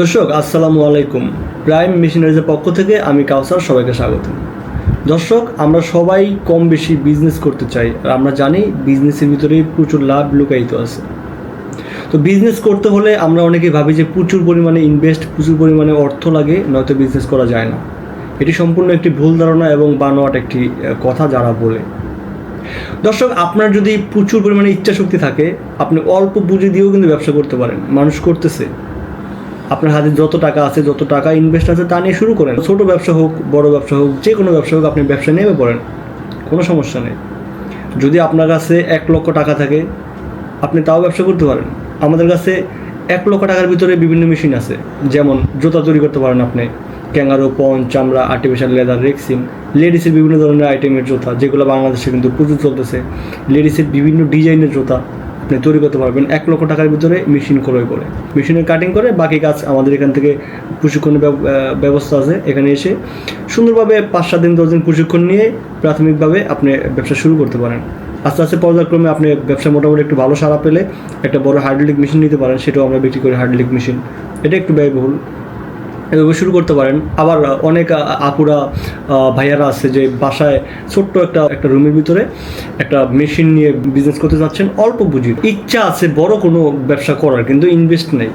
দর্শক, আসসালামু আলাইকুম। প্রাইম মেশিনারিজের পক্ষ থেকে আমি কাউসার, সবাইকে স্বাগত দর্শক, আমরা সবাই কম বেশি বিজনেস করতে চাই আর আমরা জানি বিজনেসের ভিতরে প্রচুর লাভ লুকায়িত আছে। তো বিজনেস করতে হলে আমরা অনেকে ভাবি যে প্রচুর পরিমাণে ইনভেস্ট প্রচুর পরিমাণে অর্থ লাগে, নয়তো বিজনেস করা যায় না। এটি সম্পূর্ণ একটি ভুল ধারণা এবং বানোয়াট একটি কথা যারা বলে। দর্শক, আপনার যদি প্রচুর পরিমাণে ইচ্ছা শক্তি থাকে, আপনি অল্প পুঁজি দিয়েও কিন্তু ব্যবসা করতে পারেন। মানুষ করতেছে। আপনার হাতে যত টাকা আছে, যত টাকা ইনভেস্ট আছে, তা নিয়ে শুরু করেন। ছোট ব্যবসা হোক, বড় ব্যবসা হোক, যে কোনো ব্যবসা হোক, আপনি ব্যবসা নেমে পড়েন। কোনো সমস্যা নেই। যদি আপনার কাছে এক লক্ষ টাকা থাকে, আপনি তাও ব্যবসা করতে পারেন। আমাদের কাছে এক লক্ষ টাকার ভিতরে বিভিন্ন মেশিন আছে। যেমন জুতা তৈরি করতে পারেন আপনি। ক্যাঙ্গারো পন চামড়া আর্টিফিশিয়াল লেদার রেক্সিন লেডিসের বিভিন্ন ধরনের আইটেমের জুতা, যেগুলো বাংলাদেশে কিন্তু প্রচুর চলতেছে। লেডিসের বিভিন্ন ডিজাইনের জুতা। আপনি তৈরি করতে পারবেন এক লক্ষ টাকার ভিতরে মেশিন ক্রয় করে। মেশিনের কাটিং করে বাকি কাজ আমাদের এখান থেকে প্রশিক্ষণের ব্যব- ব্যবস্থা আছে এখানে এসে। সুন্দরভাবে পাঁচ সাত দিন, দশ দিন প্রশিক্ষণ নিয়ে প্রাথমিকভাবে আপনি ব্যবসা শুরু করতে পারেন। আস্তে আস্তে পর্যায়ক্রমে আপনি ব্যবসা মোটামুটি একটু ভালো সারা পেলে একটা বড় হাইড্রোলিক মেশিন নিতে পারেন, সেটাও আমরা বিক্রি করি হাইড্রোলিক মেশিন এটা একটু ব্যয়বহুল। এভাবে শুরু করতে পারেন। আবার অনেক আপুরা ভাইয়ারা আছে যে বাসায় ছোট্ট একটা একটা রুমের ভিতরে একটা মেশিন নিয়ে বিজনেস করতে যাচ্ছেন, অল্প পুঁজি ইচ্ছা আছে বড় কোনো ব্যবসা করার, কিন্তু ইনভেস্ট নেই।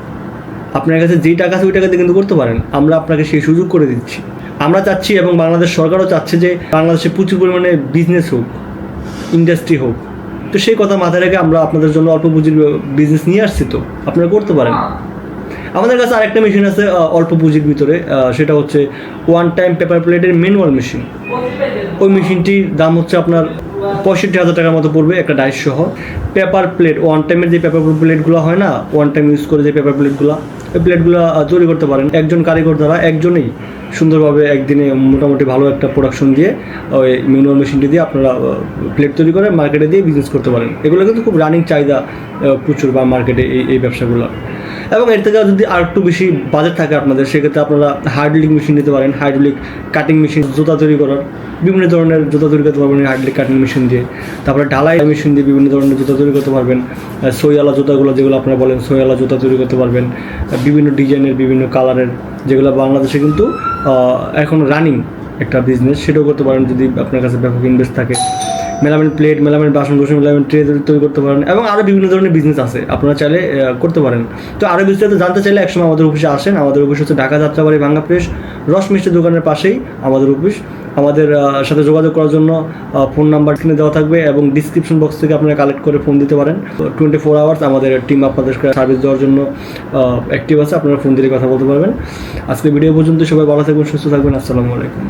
আপনার কাছে যেই টাকা আছে ওই টাকা দিয়ে কিন্তু করতে পারেন। আমরা আপনাকে সেই সুযোগ করে দিচ্ছি। আমরা চাচ্ছি এবং বাংলাদেশ সরকারও চাচ্ছে যে বাংলাদেশে প্রচুর পরিমাণে বিজনেস হোক ইন্ডাস্ট্রি হোক। তো সেই কথা মাথায় রেখে আমরা আপনাদের জন্য অল্প পুঁজির বিজনেস নিয়ে আসছি তো। আপনারা করতে পারেন। আমাদের কাছে আরেকটা মেশিন আছে অল্প পুঁজির ভিতরে সেটা হচ্ছে ওয়ান টাইম পেপার প্লেটের ম্যানুয়াল মেশিন ওই মেশিনটির দাম হচ্ছে আপনার পঁয়ষট্টি হাজার টাকার মতো পড়বে একটা ডাইস সহ। পেপার প্লেট ওয়ান টাইমের যে পেপার প্লেটগুলো হয় না ওয়ান টাইম ইউজ করে যে পেপার প্লেটগুলো ওই প্লেটগুলো তৈরি করতে পারেন। একজন কারিগর দ্বারা একজনেই সুন্দরভাবে একদিনে মোটামুটি ভালো একটা প্রোডাকশন দিয়ে ওই ম্যানুয়াল মেশিনটি দিয়ে আপনারা প্লেট তৈরি করে মার্কেটে দিয়ে বিজনেস করতে পারেন। এগুলো কিন্তু খুব রানিং চাহিদা প্রচুর বা মার্কেটে এই এই ব্যবসাগুলো এবং এর থেকে যদি আর একটু বেশি বাজেট থাকে আপনাদের, সেক্ষেত্রে আপনারা হাইড্রোলিক মেশিন নিতে পারেন হাইড্রোলিক কাটিং মেশিন জুতা তৈরি করার, বিভিন্ন ধরনের জুতা তৈরি করতে পারবেন হাইড্রোলিক কাটিং মেশিন দিয়ে। তারপরে ঢালাই মেশিন দিয়ে বিভিন্ন ধরনের জুতা তৈরি করতে পারবেন সইয়ালা জুতাগুলো যেগুলো আপনারা বলেন সইয়ালা জুতা তৈরি করতে পারবেন বিভিন্ন ডিজাইনের, বিভিন্ন কালারের যেগুলো বাংলাদেশে কিন্তু এখন রানিং একটা বিজনেস সেটাও করতে পারেন যদি আপনার কাছে ব্যাপক ইনভেস্ট থাকে। মেলামেন প্লেট মেলামেন বাসন কোসন মেলামেন ট্রে তৈরি করতে পারেন এবং আরও বিভিন্ন ধরনের বিজনেস আছে। আপনারা চাইলে করতে পারেন। তো আরও বিস্তারিত জানতে চাইলে একসময় আমাদের অফিসে আসেন। আমাদের অফিস হচ্ছে ঢাকা যাত্রাবাড়ি ভাঙ্গা প্রেস রস মিষ্টি দোকানের পাশেই আমাদের অফিস আমাদের সাথে যোগাযোগ করার জন্য ফোন নাম্বার কিনে দেওয়া থাকবে এবং ডিসক্রিপশন বক্স থেকে আপনারা কালেক্ট করে ফোন দিতে পারেন। টোয়েন্টি ফোর আওয়ার্স আমাদের টিম আপনাদের সার্ভিস দেওয়ার জন্য অ্যাক্টিভ আছে। আপনারা ফোন দিয়ে কথা বলতে পারবেন। আজকে ভিডিও পর্যন্ত সবাই ভালো থাকবেন, সুস্থ থাকবেন। আসসালামু আলাইকুম।